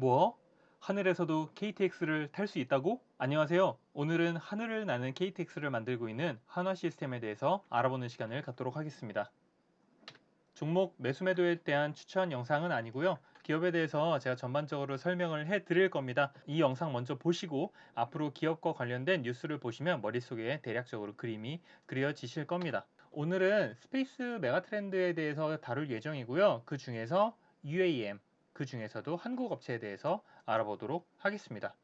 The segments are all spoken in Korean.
뭐? 하늘에서도 KTX를 탈 수 있다고? 안녕하세요. 오늘은 하늘을 나는 KTX를 만들고 있는 한화 시스템에 대해서 알아보는 시간을 갖도록 하겠습니다. 종목 매수 매도에 대한 추천 영상은 아니고요. 기업에 대해서 제가 전반적으로 설명을 해 드릴 겁니다. 이 영상 먼저 보시고 앞으로 기업과 관련된 뉴스를 보시면 머릿속에 대략적으로 그림이 그려지실 겁니다. 오늘은 스페이스 메가트렌드에 대해서 다룰 예정이고요. 그 중에서 UAM, 그 중에서도 한국 업체에 대해서 알아보도록 하겠습니다.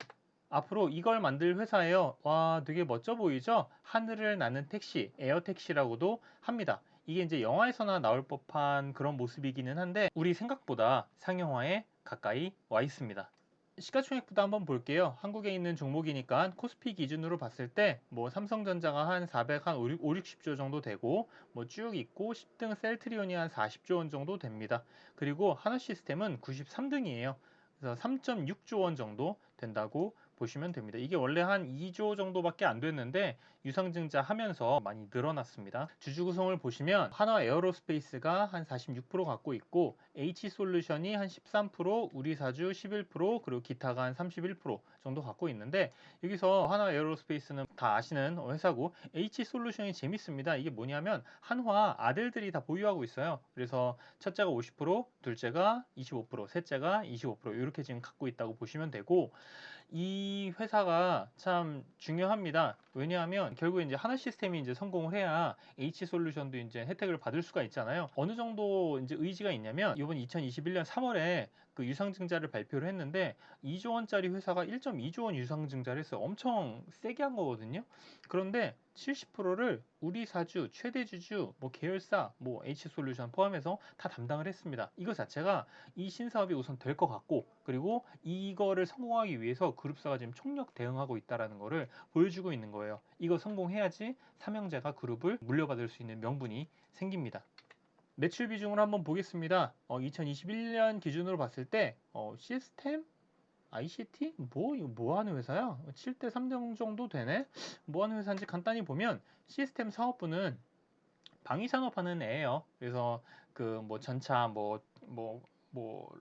앞으로 이걸 만들 회사예요. 와, 되게 멋져 보이죠? 하늘을 나는 택시, 에어 택시라고도 합니다. 이게 이제 영화에서나 나올 법한 그런 모습이기는 한데 우리 생각보다 상용화에 가까이 와 있습니다. 시가총액부터 한번 볼게요. 한국에 있는 종목이니까 코스피 기준으로 봤을 때 뭐 삼성전자가 한 400, 한 5, 60조 정도 되고 뭐 쭉 있고 10등 셀트리온이 한 40조 원 정도 됩니다. 그리고 하나시스템은 93등이에요. 그래서 3.6조 원 정도 된다고 보시면 됩니다. 이게 원래 한 2조 정도밖에 안 됐는데 유상증자 하면서 많이 늘어났습니다. 주주 구성을 보시면 한화 에어로스페이스가 한 46% 갖고 있고 H솔루션이 한 13%, 우리사주 11%, 그리고 기타가 한 31% 정도 갖고 있는데 여기서 한화 에어로스페이스는 다 아시는 회사고 H솔루션이 재밌습니다. 이게 뭐냐면 한화 아들들이 다 보유하고 있어요. 그래서 첫째가 50%, 둘째가 25%, 셋째가 25% 이렇게 지금 갖고 있다고 보시면 되고 이 회사가 참 중요합니다. 왜냐하면 결국 이제 하나 시스템이 이제 성공을 해야 H 솔루션도 이제 혜택을 받을 수가 있잖아요. 어느 정도 이제 의지가 있냐면 이번 2021년 3월에 그 유상증자를 발표를 했는데 2조 원짜리 회사가 1.2조 원 유상증자를 했어요. 엄청 세게 한 거거든요. 그런데 70%를 우리 사주, 최대 주주, 뭐 계열사, 뭐 H 솔루션 포함해서 다 담당을 했습니다. 이거 자체가 이 신사업이 우선 될 것 같고 그리고 이거를 성공하기 위해서 그룹사가 지금 총력 대응하고 있다라는 거를 보여주고 있는 거예요. 이거 성공해야지 삼형제가 그룹을 물려받을 수 있는 명분이 생깁니다. 매출 비중을 한번 보겠습니다. 어, 2021년 기준으로 봤을 때 어, 시스템 ICT? 뭐, 이거 뭐 하는 회사야? 7대 3등 정도 되네? 뭐 하는 회사인지 간단히 보면 시스템 사업부는 방위 산업 하는 애예요. 그래서 그 뭐 전차 뭐, 뭐, 뭐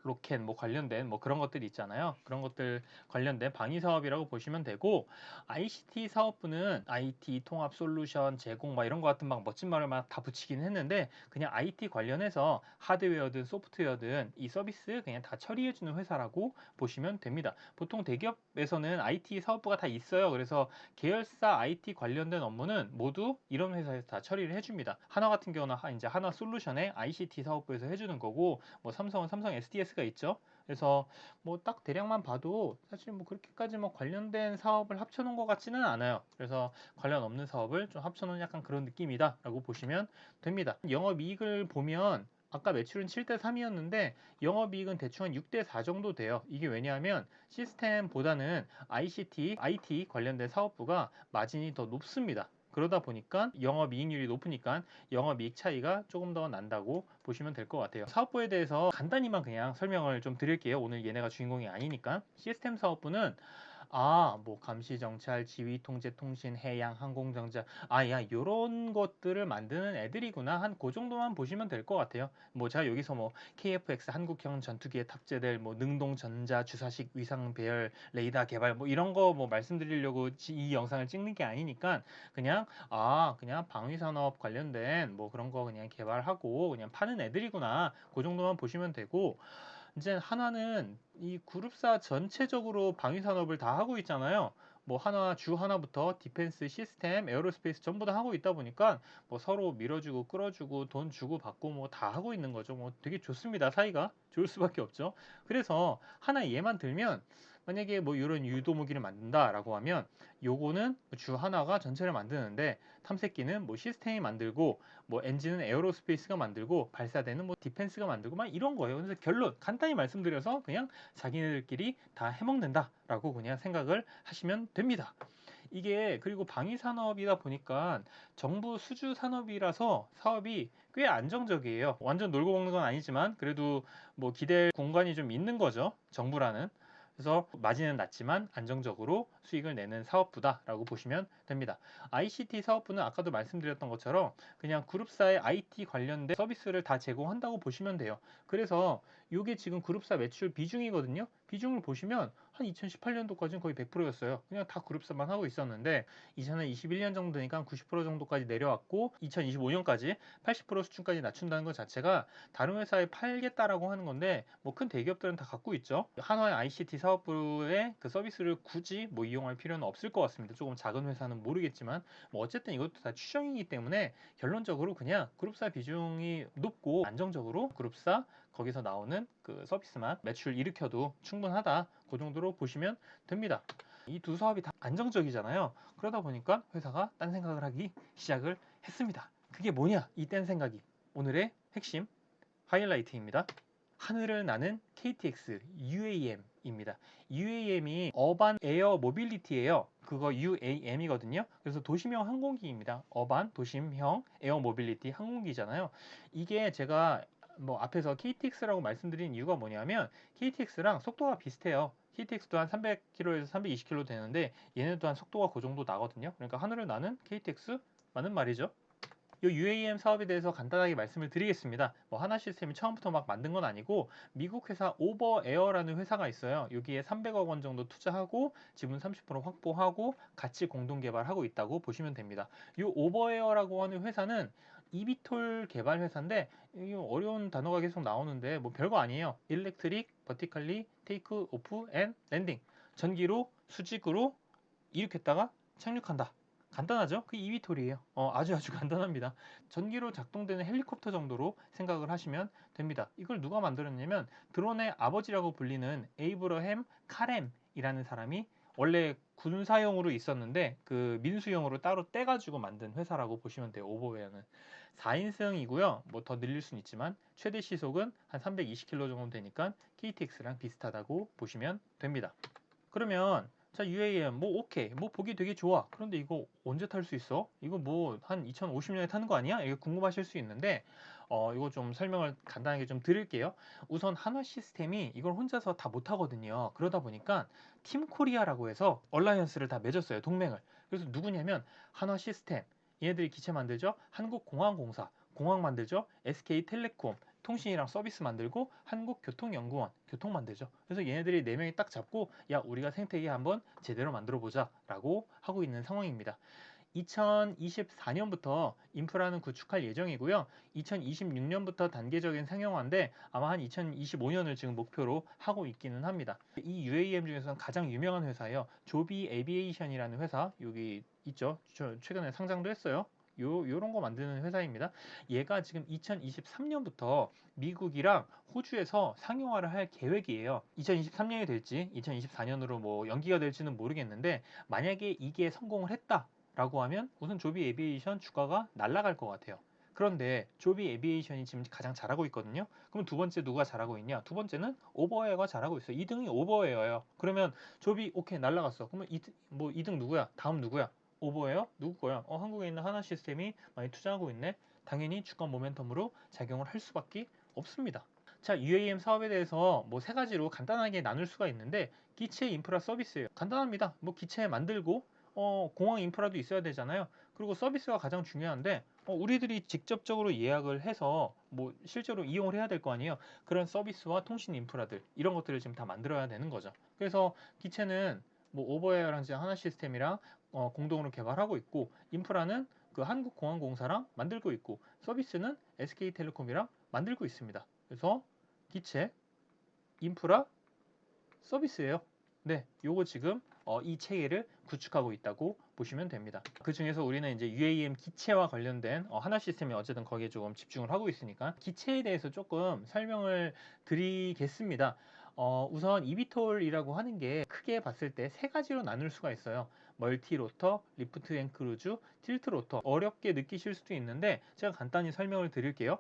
로켓 뭐 관련된 뭐 그런 것들이 있잖아요. 그런 것들 관련된 방위 사업이라고 보시면 되고 ICT 사업부는 IT 통합 솔루션 제공 막 이런 거 같은 막 멋진 말을 막 다 붙이긴 했는데 그냥 IT 관련해서 하드웨어든 소프트웨어든 이 서비스 그냥 다 처리해 주는 회사라고 보시면 됩니다. 보통 대기업에서는 IT 사업부가 다 있어요. 그래서 계열사 IT 관련된 업무는 모두 이런 회사에서 다 처리를 해 줍니다. 하나 같은 경우는 이제 하나 솔루션의 ICT 사업부에서 해 주는 거고 뭐 삼성은 삼성 SDS가 있죠. 그래서 뭐 딱 대략만 봐도 사실 뭐 그렇게까지 뭐 관련된 사업을 합쳐놓은 것 같지는 않아요. 그래서 관련 없는 사업을 좀 합쳐놓은 약간 그런 느낌이다라고 보시면 됩니다. 영업이익을 보면 아까 매출은 7대 3이었는데 영업이익은 대충 한 6대 4 정도 돼요. 이게 왜냐하면 시스템보다는 ICT, IT 관련된 사업부가 마진이 더 높습니다. 그러다 보니까 영업이익률이 높으니까 영업이익 차이가 조금 더 난다고 보시면 될 것 같아요. 사업부에 대해서 간단히만 그냥 설명을 좀 드릴게요. 오늘 얘네가 주인공이 아니니까 시스템 사업부는 아, 뭐 감시 정찰, 지휘 통제 통신, 해양, 항공 정찰. 아, 야, 요런 것들을 만드는 애들이구나. 한 그 정도만 보시면 될 것 같아요. 뭐 제가 여기서 뭐 KFX 한국형 전투기에 탑재될 뭐 능동 전자 주사식 위상 배열 레이더 개발 뭐 이런 거 뭐 말씀드리려고 이 영상을 찍는 게 아니니까 그냥 아, 그냥 방위 산업 관련된 뭐 그런 거 그냥 개발하고 그냥 파는 애들이구나. 그 정도만 보시면 되고 이제 하나는 이 그룹사 전체적으로 방위 산업을 다 하고 있잖아요. 뭐 하나 주 하나부터 디펜스 시스템, 에어로스페이스 전부 다 하고 있다 보니까 뭐 서로 밀어주고 끌어주고 돈 주고 받고 뭐 다 하고 있는 거죠. 뭐 되게 좋습니다. 사이가 좋을 수밖에 없죠. 그래서 하나 얘만 들면 만약에 뭐 이런 유도 무기를 만든다라고 하면 요거는 주 하나가 전체를 만드는데 탐색기는 뭐 시스템이 만들고 뭐 엔진은 에어로스페이스가 만들고 발사대는 뭐 디펜스가 만들고 막 이런 거예요. 그래서 결론 간단히 말씀드려서 그냥 자기네들끼리 다 해먹는다라고 그냥 생각을 하시면 됩니다. 이게 그리고 방위 산업이다 보니까 정부 수주 산업이라서 사업이 꽤 안정적이에요. 완전 놀고 먹는 건 아니지만 그래도 뭐 기댈 공간이 좀 있는 거죠. 정부라는. 그래서 마진은 낮지만 안정적으로 수익을 내는 사업부다라고 보시면 됩니다. ICT 사업부는 아까도 말씀드렸던 것처럼 그냥 그룹사의 IT 관련된 서비스를 다 제공한다고 보시면 돼요. 그래서 이게 지금 그룹사 매출 비중이거든요. 비중을 보시면 한 2018년도까지는 거의 100%였어요. 그냥 다 그룹사만 하고 있었는데 2021년 정도 되니까 90% 정도까지 내려왔고 2025년까지 80% 수준까지 낮춘다는 것 자체가 다른 회사에 팔겠다라고 하는 건데 뭐 큰 대기업들은 다 갖고 있죠. 한화의 ICT 사업부의 그 서비스를 굳이 뭐 이용할 필요는 없을 것 같습니다. 조금 작은 회사는 모르겠지만 뭐 어쨌든 이것도 다 추정이기 때문에 결론적으로 그냥 그룹사 비중이 높고 안정적으로 그룹사 거기서 나오는 그 서비스만 매출 일으켜도 충분 하다. 그 정도로 보시면 됩니다. 이 두 사업이 다 안정적이잖아요. 그러다 보니까 회사가 딴 생각을 하기 시작을 했습니다. 그게 뭐냐? 이 딴 생각이 오늘의 핵심 하이라이트입니다. 하늘을 나는 KTX UAM입니다. UAM이 어반 에어 모빌리티예요. 그거 UAM이거든요. 그래서 도심형 항공기입니다. 어반 도심형 에어 모빌리티 항공기잖아요. 이게 제가 뭐 앞에서 KTX라고 말씀드린 이유가 뭐냐면 KTX랑 속도가 비슷해요. KTX도 한 300km에서 320km 되는데 얘네도 한 속도가 그 정도 나거든요. 그러니까 하늘을 나는 KTX 맞는 말이죠. 이 UAM 사업에 대해서 간단하게 말씀을 드리겠습니다. 뭐 하나 시스템이 처음부터 막 만든 건 아니고 미국 회사 오버에어라는 회사가 있어요. 여기에 300억 원 정도 투자하고 지분 30% 확보하고 같이 공동 개발하고 있다고 보시면 됩니다. 이 오버에어라고 하는 회사는 이비톨 개발 회사인데 이 어려운 단어가 계속 나오는데 뭐 별거 아니에요. 일렉트릭, 버티컬리, 테이크 오프 앤 랜딩. 전기로 수직으로 이륙했다가 착륙한다. 간단하죠? 그 이비톨이에요. 어, 아주 아주 간단합니다. 전기로 작동되는 헬리콥터 정도로 생각을 하시면 됩니다. 이걸 누가 만들었냐면 드론의 아버지라고 불리는 에이브러햄 카렘이라는 사람이 원래 군사용으로 있었는데 그 민수용으로 따로 떼가지고 만든 회사라고 보시면 돼요. 오버웨어는 4인승이고요. 뭐 더 늘릴 수는 있지만 최대 시속은 한 320km 정도 되니까 KTX랑 비슷하다고 보시면 됩니다. 그러면 자 UAM 뭐 오케이 뭐 보기 되게 좋아 그런데 이거 언제 탈 수 있어 이거 뭐 한 2050년에 타는 거 아니야 이게 궁금하실 수 있는데 어 이거 좀 설명을 간단하게 좀 드릴게요. 우선 한화 시스템이 이걸 혼자서 다 못하거든요. 그러다 보니까 팀 코리아라고 해서 얼라이언스를 다 맺었어요 동맹을. 그래서 누구냐면 한화 시스템. 얘네들이 기체 만들죠? 한국공항공사. 공항 만들죠? SK텔레콤. 통신이랑 서비스 만들고 한국교통연구원. 교통 만들죠. 그래서 얘네들이 네 명이 딱 잡고 야 우리가 생태계 한번 제대로 만들어 보자 라고 하고 있는 상황입니다. 2024년부터 인프라는 구축할 예정이고요. 2026년부터 단계적인 상용화인데 아마 한 2025년을 지금 목표로 하고 있기는 합니다. 이 UAM 중에서는 가장 유명한 회사예요. 조비 에비에이션이라는 회사 여기 있죠. 최근에 상장도 했어요. 요 요런 거 만드는 회사입니다. 얘가 지금 2023년부터 미국이랑 호주에서 상용화를 할 계획이에요. 2023년이 될지 2024년으로 뭐 연기가 될지는 모르겠는데 만약에 이게 성공을 했다 라고 하면 우선 조비 에비에이션 주가가 날아갈 것 같아요. 그런데 조비 에비에이션이 지금 가장 잘하고 있거든요. 그럼 두 번째 누가 잘하고 있냐? 두 번째는 오버웨어가 잘하고 있어요. 2등이 오버웨어예요. 그러면 조비 오케이 날라갔어. 그러면 2등 뭐 2등 누구야? 다음 누구야? 오버예요? 누구 거야? 어, 한국에 있는 하나 시스템이 많이 투자하고 있네. 당연히 주가 모멘텀으로 작용을 할 수밖에 없습니다. 자, UAM 사업에 대해서 뭐 세 가지로 간단하게 나눌 수가 있는데 기체 인프라 서비스예요. 간단합니다. 뭐 기체 만들고 어, 공항 인프라도 있어야 되잖아요. 그리고 서비스가 가장 중요한데 어, 우리들이 직접적으로 예약을 해서 뭐 실제로 이용을 해야 될 거 아니에요. 그런 서비스와 통신 인프라들 이런 것들을 지금 다 만들어야 되는 거죠. 그래서 기체는 뭐 오버웨어랑 하나 시스템이랑 어, 공동으로 개발하고 있고 인프라는 그 한국공항공사랑 만들고 있고 서비스는 SK텔레콤이랑 만들고 있습니다. 그래서 기체, 인프라, 서비스예요. 네, 요거 지금 어, 이 체계를 구축하고 있다고 보시면 됩니다. 그 중에서 우리는 이제 UAM 기체와 관련된 어, 하나 시스템이 어쨌든 거기에 조금 집중을 하고 있으니까 기체에 대해서 조금 설명을 드리겠습니다. 어, 우선 이비톨이라고 하는 게 크게 봤을 때 세 가지로 나눌 수가 있어요. 멀티 로터, 리프트 앤 크루즈, 틸트 로터. 어렵게 느끼실 수도 있는데 제가 간단히 설명을 드릴게요.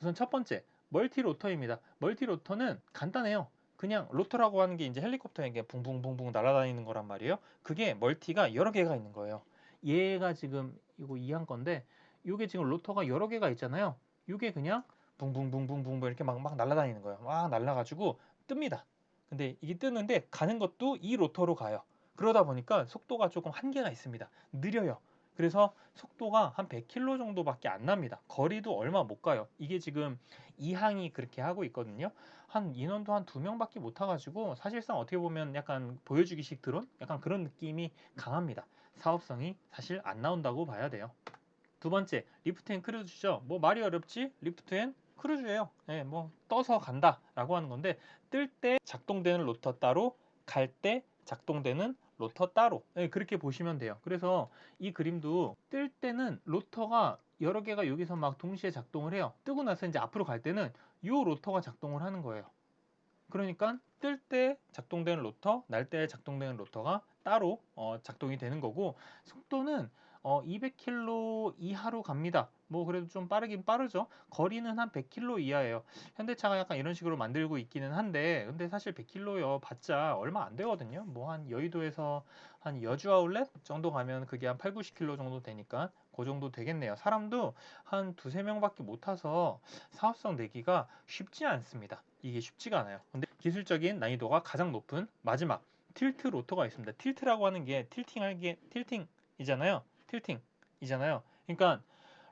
우선 첫 번째, 멀티 로터입니다. 멀티 로터는 간단해요. 그냥 로터라고 하는 게 이제 헬리콥터에 붕붕붕붕 날아다니는 거란 말이에요. 그게 멀티가 여러 개가 있는 거예요. 얘가 지금 이거 이한 건데 이게 지금 로터가 여러 개가 있잖아요. 이게 그냥 붕붕붕붕붕 이렇게 막 막 날아다니는 거예요. 막 날아가지고 뜹니다. 근데 이게 뜨는데 가는 것도 이 로터로 가요. 그러다 보니까 속도가 조금 한계가 있습니다. 느려요. 그래서 속도가 한 100km 정도밖에 안 납니다. 거리도 얼마 못 가요. 이게 지금 이항이 그렇게 하고 있거든요. 한 인원도 한두 명밖에 못 타가지고 사실상 어떻게 보면 약간 보여주기식 드론? 약간 그런 느낌이 강합니다. 사업성이 사실 안 나온다고 봐야 돼요. 두 번째, 리프트 앤 크루즈죠. 뭐 말이 어렵지? 리프트 앤 크루즈예요. 예, 뭐 떠서 간다라고 하는 건데 뜰 때 작동되는 로터 따로, 갈 때 작동되는 로터 따로 예, 그렇게 보시면 돼요. 그래서 이 그림도 뜰 때는 로터가 여러 개가 여기서 막 동시에 작동을 해요. 뜨고 나서 이제 앞으로 갈 때는 이 로터가 작동을 하는 거예요. 그러니까 뜰 때 작동되는 로터, 날 때 작동되는 로터가 따로 어, 작동이 되는 거고 속도는 어, 200km 이하로 갑니다. 뭐 그래도 좀 빠르긴 빠르죠. 거리는 한 100km 이하예요. 현대차가 약간 이런 식으로 만들고 있기는 한데 근데 사실 100km요 봤자 얼마 안 되거든요. 뭐 한 여의도에서 한 여주 아울렛 정도 가면 그게 한 8, 90km 정도 되니까 그 정도 되겠네요. 사람도 한 두세 명밖에 못 타서 사업성 내기가 쉽지 않습니다. 이게 쉽지가 않아요. 근데 기술적인 난이도가 가장 높은 마지막 틸트 로터가 있습니다. 틸트라고 하는 게 틸팅 할 게 틸팅이잖아요. 틸팅이잖아요. 그러니까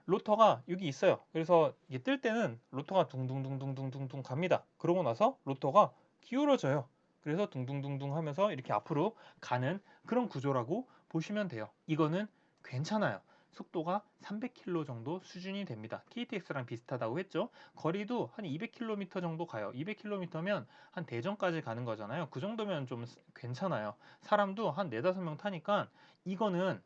로터가 여기 있어요. 그래서 이게 뜰 때는 로터가 둥둥둥둥둥둥둥 갑니다. 그러고 나서 로터가 기울어져요. 그래서 둥둥둥둥 하면서 이렇게 앞으로 가는 그런 구조라고 보시면 돼요. 이거는 괜찮아요. 속도가 300km 정도 수준이 됩니다. KTX랑 비슷하다고 했죠. 거리도 한 200km 정도 가요. 200km면 한 대전까지 가는 거잖아요. 그 정도면 좀 괜찮아요. 사람도 한 4, 5명 타니까 이거는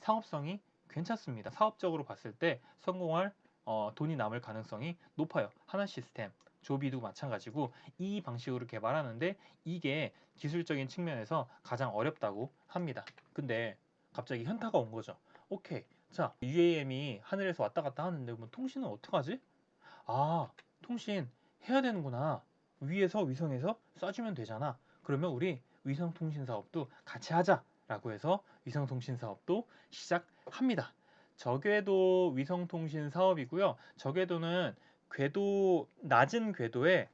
상업성이 괜찮습니다. 사업적으로 봤을 때 성공할 어, 돈이 남을 가능성이 높아요. 하나 시스템, 조비도 마찬가지고 이 방식으로 개발하는데 이게 기술적인 측면에서 가장 어렵다고 합니다. 근데 갑자기 현타가 온 거죠. 오케이. 자, UAM이 하늘에서 왔다 갔다 하는데 뭐 통신은 어떡하지? 아, 통신 해야 되는구나. 위에서 위성에서 쏴주면 되잖아. 그러면 우리 위성 통신 사업도 같이 하자 라고 해서 위성 통신 사업도 시작합니다. 저궤도 위성 통신 사업이고요. 저궤도는 궤도 낮은 궤도에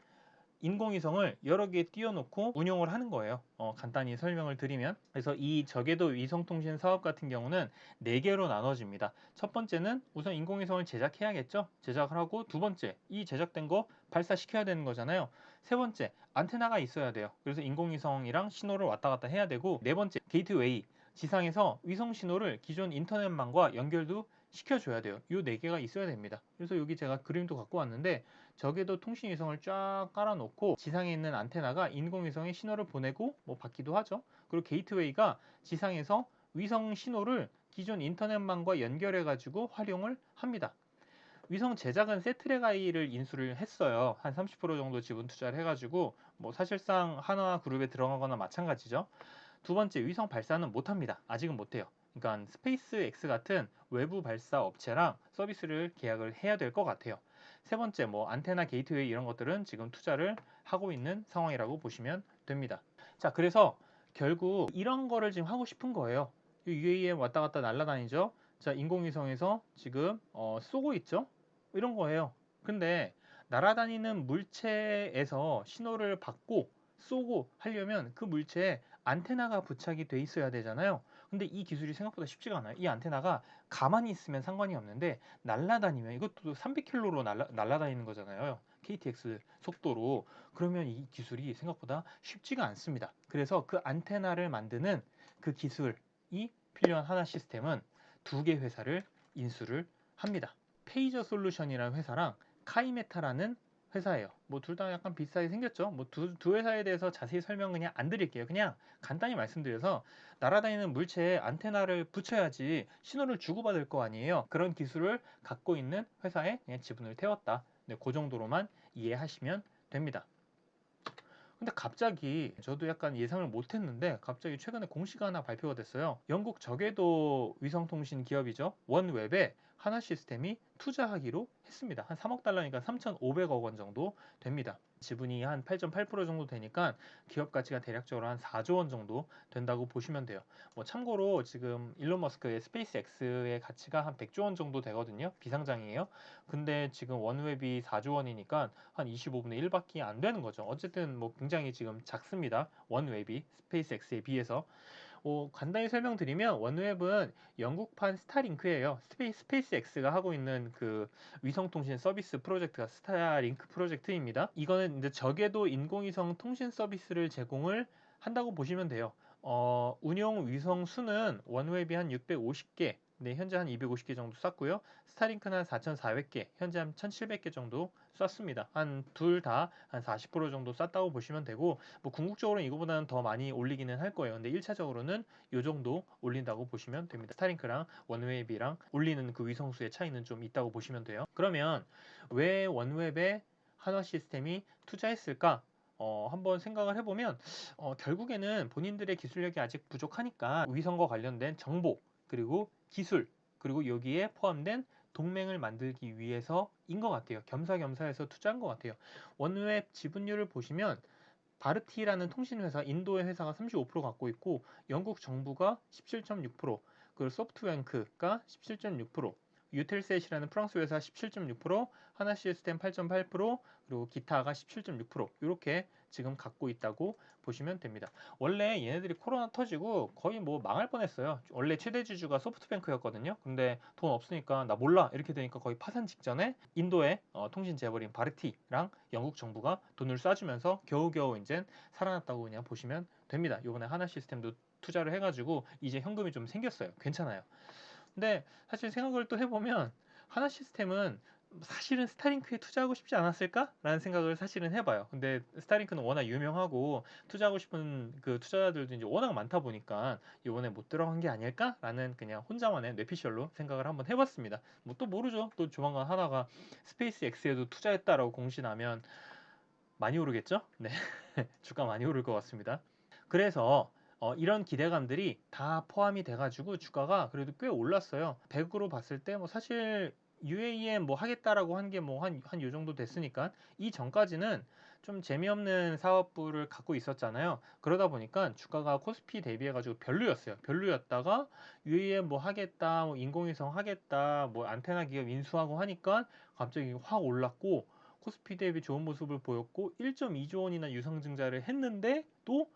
인공위성을 여러 개 띄워놓고 운용을 하는 거예요. 어, 간단히 설명을 드리면 그래서 이 저궤도 위성통신 사업 같은 경우는 네 개로 나눠집니다. 첫 번째는 우선 인공위성을 제작해야겠죠. 제작을 하고 두 번째 이 제작된 거 발사시켜야 되는 거잖아요. 세 번째 안테나가 있어야 돼요. 그래서 인공위성이랑 신호를 왔다 갔다 해야 되고 네 번째 게이트웨이 지상에서 위성 신호를 기존 인터넷망과 연결도 시켜줘야 돼요. 이 네 개가 있어야 됩니다. 그래서 여기 제가 그림도 갖고 왔는데 저게도 통신위성을 쫙 깔아놓고 지상에 있는 안테나가 인공위성의 신호를 보내고 뭐 받기도 하죠. 그리고 게이트웨이가 지상에서 위성 신호를 기존 인터넷망과 연결해가지고 활용을 합니다. 위성 제작은 세트레가이를 인수를 했어요. 한 30% 정도 지분 투자를 해가지고 뭐 사실상 하나 그룹에 들어가거나 마찬가지죠. 두 번째 위성 발사는 못합니다. 아직은 못해요. 그러니까 스페이스 X 같은 외부 발사 업체랑 서비스를 계약을 해야 될 것 같아요. 세 번째 뭐 안테나 게이트웨이 이런 것들은 지금 투자를 하고 있는 상황이라고 보시면 됩니다. 자 그래서 결국 이런 거를 지금 하고 싶은 거예요. UAM 왔다 갔다 날아다니죠. 자 인공위성에서 지금 어, 쏘고 있죠. 이런 거예요. 근데 날아다니는 물체에서 신호를 받고 쏘고 하려면 그 물체에 안테나가 부착이 돼 있어야 되잖아요. 근데 이 기술이 생각보다 쉽지가 않아요. 이 안테나가 가만히 있으면 상관이 없는데 날아다니면 이것도 300km로 날아, 날아다니는 거잖아요. KTX 속도로 그러면 이 기술이 생각보다 쉽지가 않습니다. 그래서 그 안테나를 만드는 그 기술이 필요한 하나 시스템은 두 개 회사를 인수를 합니다. 페이저 솔루션이라는 회사랑 카이메타라는 회사예요. 뭐 둘 다 약간 비슷하게 생겼죠. 뭐두 두 회사에 대해서 자세히 설명 그냥 안 드릴게요. 그냥 간단히 말씀드려서 날아다니는 물체에 안테나를 붙여야지 신호를 주고받을 거 아니에요. 그런 기술을 갖고 있는 회사에 그냥 지분을 태웠다. 네, 그 정도로만 이해하시면 됩니다. 근데 갑자기 저도 약간 예상을 못했는데 갑자기 최근에 공시가 하나 발표가 됐어요. 영국 저궤도 위성통신 기업이죠. 원웹에 하나 시스템이 투자하기로 했습니다. 한 3억 달러니까 3,500억 원 정도 됩니다. 지분이 한 8.8% 정도 되니까 기업 가치가 대략적으로 한 4조 원 정도 된다고 보시면 돼요. 뭐 참고로 지금 일론 머스크의 스페이스X의 가치가 한 100조 원 정도 되거든요. 비상장이에요. 근데 지금 원웹이 4조 원이니까 한 25분의 1밖에 안 되는 거죠. 어쨌든 뭐 굉장히 지금 작습니다. 원웹이 스페이스X에 비해서 뭐 간단히 설명드리면 원웹은 영국판 스타링크예요. 스페이, 스페이스 X가 하고 있는 그 위성통신 서비스 프로젝트가 스타링크 프로젝트입니다. 이거는 이제 적에도 인공위성 통신 서비스를 제공을 한다고 보시면 돼요. 어, 운용 위성 수는 원웹이 한 650개, 네, 현재 한 250개 정도 쐈고요. 스타링크는 한 4,400개, 현재 한 1,700개 정도 쐈습니다. 한 둘 다 한 40% 정도 쐈다고 보시면 되고, 뭐 궁극적으로는 이거보다는 더 많이 올리기는 할 거예요. 근데 1차적으로는 이 정도 올린다고 보시면 됩니다. 스타링크랑 원웹이랑 올리는 그 위성수의 차이는 좀 있다고 보시면 돼요. 그러면 왜 원웹에 한화 시스템이 투자했을까? 어, 한번 생각을 해보면 어, 결국에는 본인들의 기술력이 아직 부족하니까 위성과 관련된 정보 그리고 기술 그리고 여기에 포함된 동맹을 만들기 위해서인 것 같아요. 겸사겸사해서 투자한 것 같아요. 원웹 지분율을 보시면 바르티라는 통신회사, 인도의 회사가 35% 갖고 있고 영국 정부가 17.6%, 그리고 소프트뱅크가 17.6%, 유텔셋이라는 프랑스 회사 17.6%, 하나 시스템 8.8%, 그리고 기타가 17.6% 이렇게 지금 갖고 있다고 보시면 됩니다. 원래 얘네들이 코로나 터지고 거의 뭐 망할 뻔했어요. 원래 최대 주주가 소프트뱅크였거든요. 근데 돈 없으니까 나 몰라 이렇게 되니까 거의 파산 직전에 인도의 어, 통신 재벌인 바르티랑 영국 정부가 돈을 쏴주면서 겨우겨우 이제 살아났다고 그냥 보시면 됩니다. 이번에 하나 시스템도 투자를 해가지고 이제 현금이 좀 생겼어요. 괜찮아요. 근데 사실 생각을 또 해보면 하나 시스템은 사실은 스타링크에 투자하고 싶지 않았을까라는 생각을 사실은 해봐요. 근데 스타링크는 워낙 유명하고 투자하고 싶은 그 투자자들도 이제 워낙 많다 보니까 이번에 못 들어간 게 아닐까라는 그냥 혼자만의 뇌피셜로 생각을 한번 해봤습니다. 뭐 또 모르죠. 또 조만간 하나가 스페이스 X에도 투자했다라고 공시나면 많이 오르겠죠? 네, 주가 많이 오를 것 같습니다. 그래서 어, 이런 기대감들이 다 포함이 돼가지고 주가가 그래도 꽤 올랐어요. 100으로 봤을 때 뭐 사실 UAM 뭐 하겠다라고 한 게 뭐 한 한 요 정도 됐으니까 이 전까지는 좀 재미없는 사업부를 갖고 있었잖아요. 그러다 보니까 주가가 코스피 대비해 가지고 별로였어요. 별로였다가 UAM 뭐 하겠다, 뭐 인공위성 하겠다, 뭐 안테나 기업 인수하고 하니까 갑자기 확 올랐고 코스피 대비 좋은 모습을 보였고 1.2조 원이나 유상증자를 했는데 또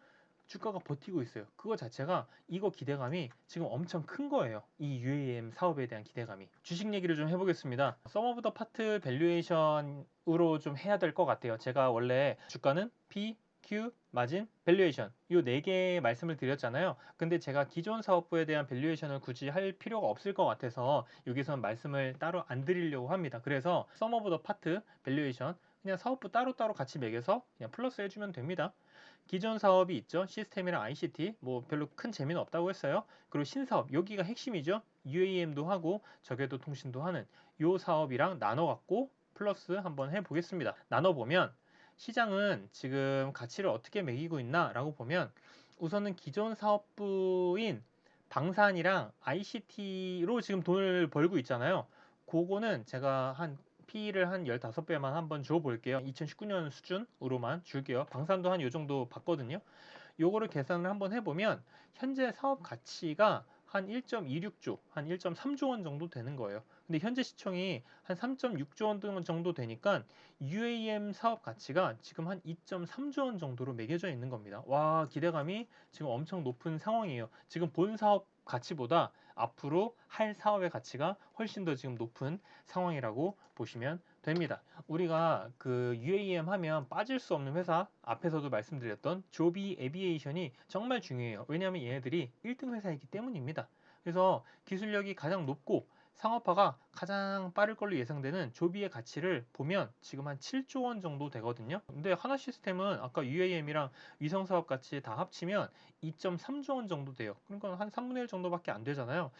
주가가 버티고 있어요. 그거 자체가 이거 기대감이 지금 엄청 큰 거예요. 이 UAM 사업에 대한 기대감이. 주식 얘기를 좀 해보겠습니다. 썸 오브 더 파트 밸류에이션으로 좀 해야 될 것 같아요. 제가 원래 주가는 P, Q, 마진, 밸류에이션 이 네개 말씀을 드렸잖아요. 근데 제가 기존 사업부에 대한 밸류에이션을 굳이 할 필요가 없을 것 같아서 여기서는 말씀을 따로 안 드리려고 합니다. 그래서 썸 오브 더 파트 밸류에이션 그냥 사업부 따로따로 같이 매겨서 그냥 플러스 해주면 됩니다. 기존 사업이 있죠. 시스템이랑 ICT 뭐 별로 큰 재미는 없다고 했어요. 그리고 신사업 여기가 핵심이죠. UAM도 하고 저궤도 통신도 하는 요 사업이랑 나눠 갖고 플러스 한번 해 보겠습니다. 나눠 보면 시장은 지금 가치를 어떻게 매기고 있나 라고 보면 우선은 기존 사업부인 방산이랑 ICT로 지금 돈을 벌고 있잖아요. 그거는 제가 한 P를 한 15배만 한번 줘 볼게요. 2019년 수준으로만 줄게요. 방산도 한 요 정도 받거든요. 요거를 계산을 한번 해보면 현재 사업 가치가 한 1.26조, 한 1.3조 원 정도 되는 거예요. 근데 현재 시총이 한 3.6조 원 정도 되니까 UAM 사업 가치가 지금 한 2.3조 원 정도로 매겨져 있는 겁니다. 와, 기대감이 지금 엄청 높은 상황이에요. 지금 본 사업 가치보다 앞으로 할 사업의 가치가 훨씬 더 지금 높은 상황이라고 보시면 됩니다. 우리가 그 UAM 하면 빠질 수 없는 회사 앞에서도 말씀드렸던 조비 에비에이션이 정말 중요해요. 왜냐하면 얘네들이 1등 회사이기 때문입니다. 그래서 기술력이 가장 높고 상업화가 가장 빠를 걸로 예상되는 조비의 가치를 보면 지금 한 7조 원 정도 되거든요. 근데 하나 시스템은 아까 UAM이랑 위성 사업 같이 다 합치면 2.3조 원 정도 돼요. 그러니까 한 3분의 1 정도밖에 안 되잖아요.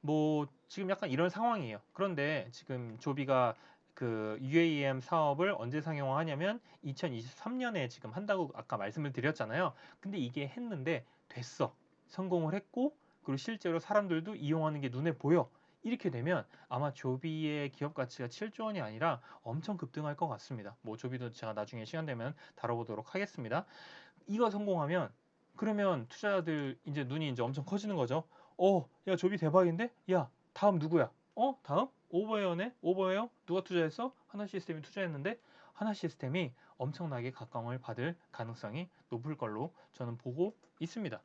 뭐 지금 약간 이런 상황이에요. 그런데 지금 조비가 그 UAM 사업을 언제 상용화하냐면 2023년에 지금 한다고 아까 말씀을 드렸잖아요. 근데 이게 했는데 됐어. 성공을 했고 그리고 실제로 사람들도 이용하는 게 눈에 보여. 이렇게 되면 아마 조비의 기업 가치가 7조 원이 아니라 엄청 급등할 것 같습니다. 뭐 조비도 제가 나중에 시간 되면 다뤄보도록 하겠습니다. 이거 성공하면 그러면 투자자들 이제 눈이 이제 엄청 커지는 거죠. 어, 야 조비 대박인데? 야 다음 누구야? 어, 다음 오버웨어네? 오버웨어? 누가 투자했어? 하나 시스템이 투자했는데 하나 시스템이 엄청나게 각광을 받을 가능성이 높을 걸로 저는 보고 있습니다.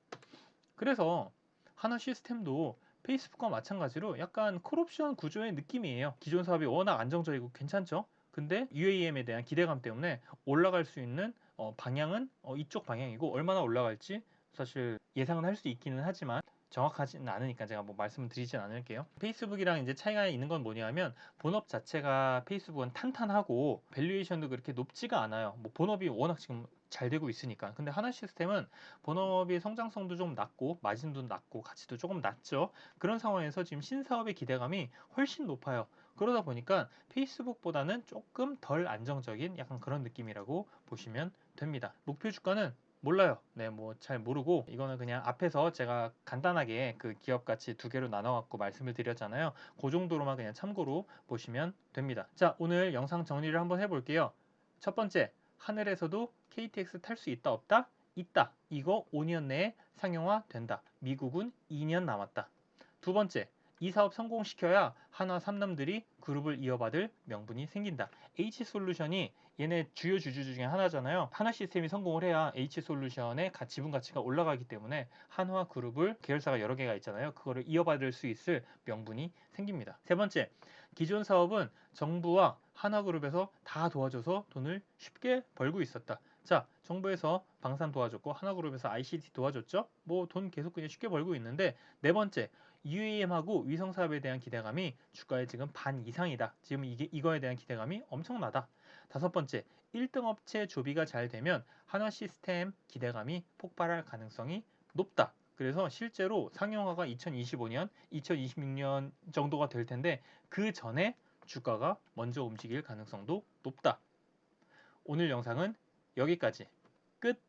그래서 하나 시스템도 페이스북과 마찬가지로 약간 콜옵션 구조의 느낌이에요. 기존 사업이 워낙 안정적이고 괜찮죠. 근데 UAM에 대한 기대감 때문에 올라갈 수 있는 어, 방향은 어, 이쪽 방향이고 얼마나 올라갈지 사실 예상은 할 수 있기는 하지만 정확하지는 않으니까 제가 뭐 말씀을 드리진 않을게요. 페이스북이랑 이제 차이가 있는 건 뭐냐면 본업 자체가 페이스북은 탄탄하고 밸류에이션도 그렇게 높지가 않아요. 뭐 본업이 워낙 지금 잘 되고 있으니까. 근데 하나 시스템은 본업의 성장성도 좀 낮고 마진도 낮고 가치도 조금 낮죠. 그런 상황에서 지금 신사업의 기대감이 훨씬 높아요. 그러다 보니까 페이스북보다는 조금 덜 안정적인 약간 그런 느낌이라고 보시면 됩니다. 목표 주가는 몰라요. 네, 뭐 잘 모르고 이거는 그냥 앞에서 제가 간단하게 그 기업 가치 두 개로 나눠 갖고 말씀을 드렸잖아요. 그 정도로만 그냥 참고로 보시면 됩니다. 자, 오늘 영상 정리를 한번 해 볼게요. 첫 번째, 하늘에서도 KTX 탈 수 있다 없다? 있다. 이거 5년 내에 상용화 된다. 미국은 2년 남았다. 두 번째, 이 사업 성공시켜야 한화 삼남들이 그룹을 이어받을 명분이 생긴다. H솔루션이 얘네 주요 주주 중에 하나잖아요. 한화 시스템이 성공을 해야 H솔루션의 가- 지분 가치가 올라가기 때문에 한화 그룹을 계열사가 여러 개가 있잖아요. 그거를 이어받을 수 있을 명분이 생깁니다. 세 번째, 기존 사업은 정부와 한화그룹에서 다 도와줘서 돈을 쉽게 벌고 있었다. 자, 정부에서 방산 도와줬고 한화그룹에서 ICT 도와줬죠. 뭐 돈 계속 그냥 쉽게 벌고 있는데 네 번째, UAM하고 위성 사업에 대한 기대감이 주가의 지금 반 이상이다. 지금 이게 이거에 대한 기대감이 엄청나다. 다섯 번째, 1등 업체 조비가 잘 되면 한화 시스템 기대감이 폭발할 가능성이 높다. 그래서 실제로 상용화가 2025년, 2026년 정도가 될 텐데 그 전에 주가가 먼저 움직일 가능성도 높다. 오늘 영상은 여기까지 끝.